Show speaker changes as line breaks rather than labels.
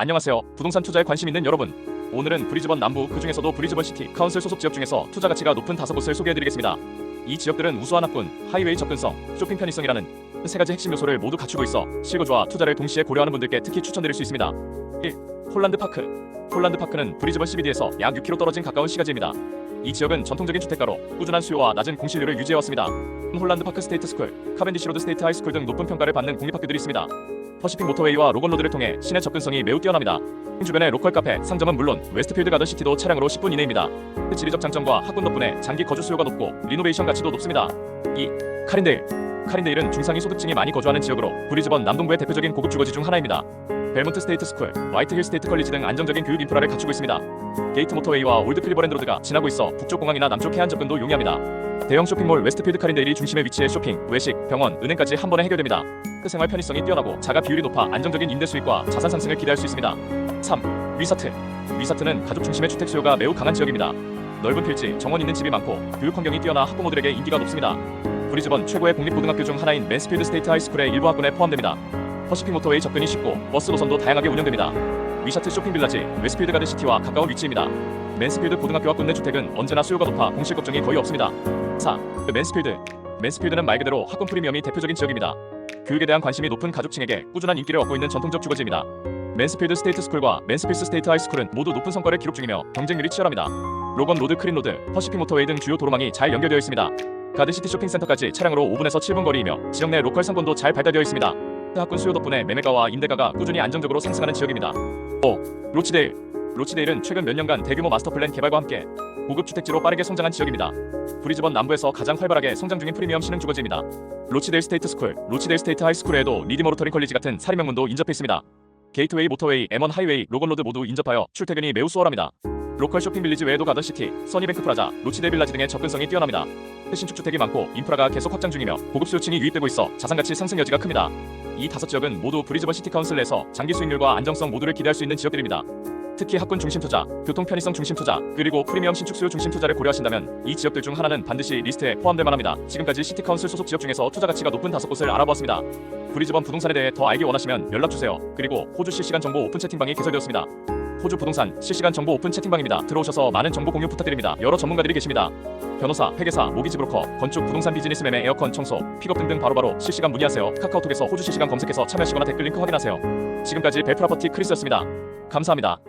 안녕하세요. 부동산 투자에 관심 있는 여러분. 오늘은 브리즈번 남부 그 중에서도 브리즈번 시티 카운슬 소속 지역 중에서 투자 가치가 높은 다섯 곳을 소개해드리겠습니다. 이 지역들은 우수한 학군, 하이웨이 접근성, 쇼핑 편의성이라는 세 가지 핵심 요소를 모두 갖추고 있어 실거주와 투자를 동시에 고려하는 분들께 특히 추천드릴 수 있습니다. 1. 홀란드 파크. 홀란드 파크는 브리즈번 CBD에서 약 6km 떨어진 가까운 시가지입니다. 이 지역은 전통적인 주택가로 꾸준한 수요와 낮은 공실률을 유지해왔습니다. 홀란드 파크 스테이트 스쿨, 카벤디시 로드 스테이트 하이스쿨 등 높은 평가를 받는 공립학교들이 있습니다. 퍼시픽 모터웨이와 로건로드를 통해 시내 접근성이 매우 뛰어납니다. 주변의 로컬 카페, 상점은 물론 웨스트필드 가든 시티도 차량으로 10분 이내입니다. 지리적 장점과 학군 덕분에 장기 거주 수요가 높고 리노베이션 가치도 높습니다. 2. 카린데일 카린데일은 중상위 소득층이 많이 거주하는 지역으로 브리즈번 남동부의 대표적인 고급 주거지 중 하나입니다. 벨몬트 스테이트 스쿨, 화이트힐 스테이트 컬리지 등 안정적인 교육 인프라를 갖추고 있습니다. 게이트 모터웨이와 올드 클리버랜드 로드가 지나고 있어 북쪽 공항이나 남쪽 해안 접근도 용이합니다. 대형 쇼핑몰 웨스트필드 카린데일이 중심에 위치해 쇼핑, 외식, 병원, 은행까지 한 번에 해결됩니다. 그 생활 편의성이 뛰어나고 자가 비율이 높아 안정적인 임대 수익과 자산 상승을 기대할 수 있습니다. 3. 위사트. 위사트는 가족 중심의 주택 수요가 매우 강한 지역입니다. 넓은 필지, 정원 있는 집이 많고 교육 환경이 뛰어나 학부모들에게 인기가 높습니다. 브리즈번 최고의 공립고등학교 중 하나인 맨스필드 스테이트 하이스쿨의 일부 학군에 포함됩니다. 퍼시픽 모터웨이 접근이 쉽고 버스 노선도 다양하게 운영됩니다. 위샤트 쇼핑 빌라지, 웨스필드 가든 시티와 가까운 위치입니다. 맨스필드 고등학교 학군 내 주택은 언제나 수요가 높아 공실 걱정이 거의 없습니다. 4. 맨스필드. 맨스필드는 말 그대로 학군 프리미엄이 대표적인 지역입니다. 교육에 대한 관심이 높은 가족층에게 꾸준한 인기를 얻고 있는 전통적 주거지입니다. 맨스필드 스테이트 스쿨과 맨스필스 스테이트 하이스쿨은 모두 높은 성과를 기록 중이며 경쟁률이 치열합니다. 로건 로드, 크린 로드, 퍼시픽 모터웨이 등 주요 도로망이 잘 연결되어 있습니다. 가든시티 쇼핑센터까지 차량으로 5분에서 7분 거리이며 지역 내 로컬 상권도 잘 발달되어 있습니다. 학군 수요 덕분에 매매가와 임대가가 꾸준히 안정적으로 상승하는 지역입니다. 5. 로치데일 로치데일은 최근 몇 년간 대규모 마스터 플랜 개발과 함께 고급 주택지로 빠르게 성장한 지역입니다. 브리즈번 남부에서 가장 활발하게 성장 중인 프리미엄 신흥 주거지입니다. 로치데일 스테이트 스쿨, 로치데일 스테이트 하이스쿨에도 리디 모터링 컬리지 같은 사립명문도 인접해 있습니다. 게이트웨이 모터웨이, M1 하이웨이, 로건로드 모두 인접하여 출퇴근이 매우 수월합니다. 로컬 쇼핑 빌리지 외에도 가든시티, 써니뱅크 프라자, 로치데일 빌라지 등의 접근성이 뛰어납니다. 신축 주택이 많고 인프라가 계속 확장 중이며 고급 수요층이 유입되고 있어 자산가치 상승 여지가 큽니다. 이 다섯 지역은 모두 브리즈번 시티 카운슬 내에서 장기 수익률과 안정성 모두를 기대할 수 있는 지역들입니다. 특히 학군 중심 투자, 교통 편의성 중심 투자, 그리고 프리미엄 신축 수요 중심 투자를 고려하신다면 이 지역들 중 하나는 반드시 리스트에 포함될 만합니다. 지금까지 시티 카운슬 소속 지역 중에서 투자 가치가 높은 다섯 곳을 알아보았습니다. 브리즈번 부동산에 대해 더 알기 원하시면 연락 주세요. 그리고 호주 실시간 정보 오픈 채팅방이 개설되었습니다. 호주 부동산 실시간 정보 오픈 채팅방입니다. 들어오셔서 많은 정보 공유 부탁드립니다. 여러 전문가들이 계십니다. 변호사, 회계사, 모기지 브로커, 건축, 부동산 비즈니스 매매, 에어컨, 청소, 픽업 등등 바로바로 실시간 문의하세요. 카카오톡에서 호주 실시간 검색해서 참여하시거나 댓글 링크 확인하세요. 지금까지 벨프라퍼티 크리스였습니다. 감사합니다.